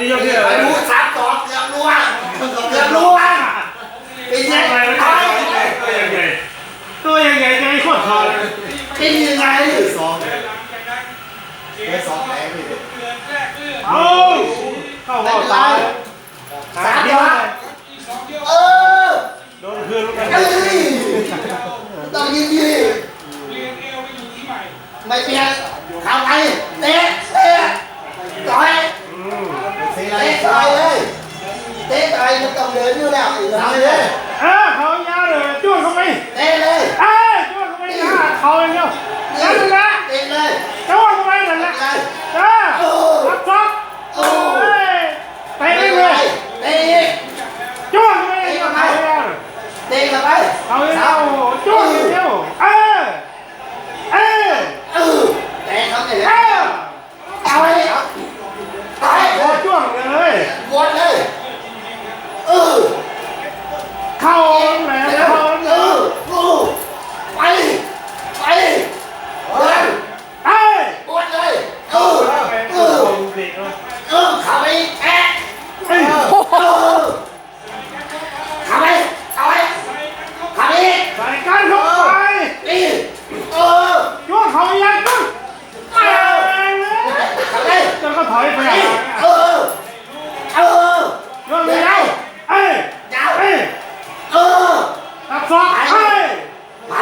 นี่ยกที่อะไปไรรู้สามสองเกือบรู้ว่าเกือบรู้ว่าเป็นยังอะไรไงตัวยังไงตัวยังไงใจโคตรคอเลยเป็นยังไงสองได้สองแผลไปเลยเอาเข้าเข้าตายสามเดียวเออโดนคืนแล้วกันเอ้ยต้องยิงดีไม่เปลี่ยนเข้าไปเตะเตะต่อย อืม เสีย ไรเตะไอยเลยเตะต่อยมันต้องเดินอยู่แล้วอีกสาแล้เลยเออเขายาวเลยจ้วงเข้าไปเตะเลยเอ้ยจ้วงเข้าไปหน้าเขาอย่างเดียวนั่นแหละเตะเลยจ้วงเข้าไปนั่นแหละ เลย เออรับซอกโอ้ยไป เตะ เล เลย ยเตะอีก จ้วงเข้าไปเขายาว เตะเข้าไป เขายาวจ้วงอย่างเดียวเออเออ เออเตะเขาเนี่ย เออ เอาไปต่อย โอ้จ้วงเลย วนเลยเออ เข้าแหลมเข้า เออเออไปไปเดิน เอ้ย วนเลยเออ ไป เอ โอ้ อ โหสิเออ เออเข้าไปแอะ เอ้ย เออเข้าไปเข้าไปเข้าไป ใส่กันเข้าไป นี่เออ จ้วงเขายังจ้วงเอ้ย เข้าไป แล้วก็ ถอยไปนี่อะเออ เออจ้วงไม่ได้เอ้ยยาวเอ้ยเออตัดซอกเอ้ยไป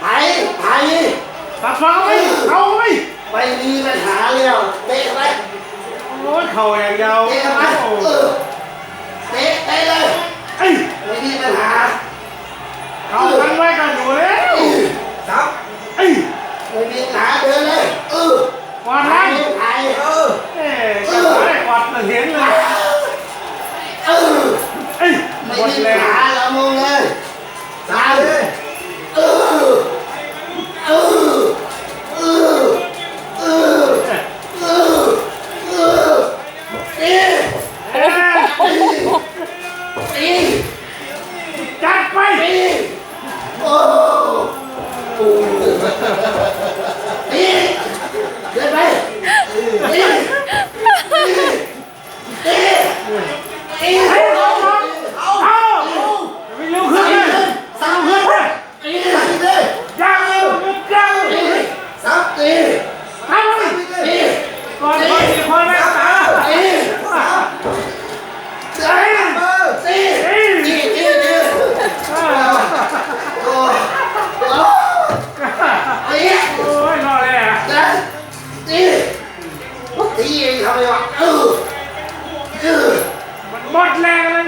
ไป ไปตัดซอกไปเอาไปไม่มีปัญหาแล้วเตะไปโอ้ยเข่าอย่างเดียวเตะไป ไม่มดมี à? แล้วหาเรามงเลยสาเลยเออเออเออเออเออเออตีเอ้ยตีจัดไปตีโอ้โห ตีเองทำไมวะเออเออมันหมดแรงเลย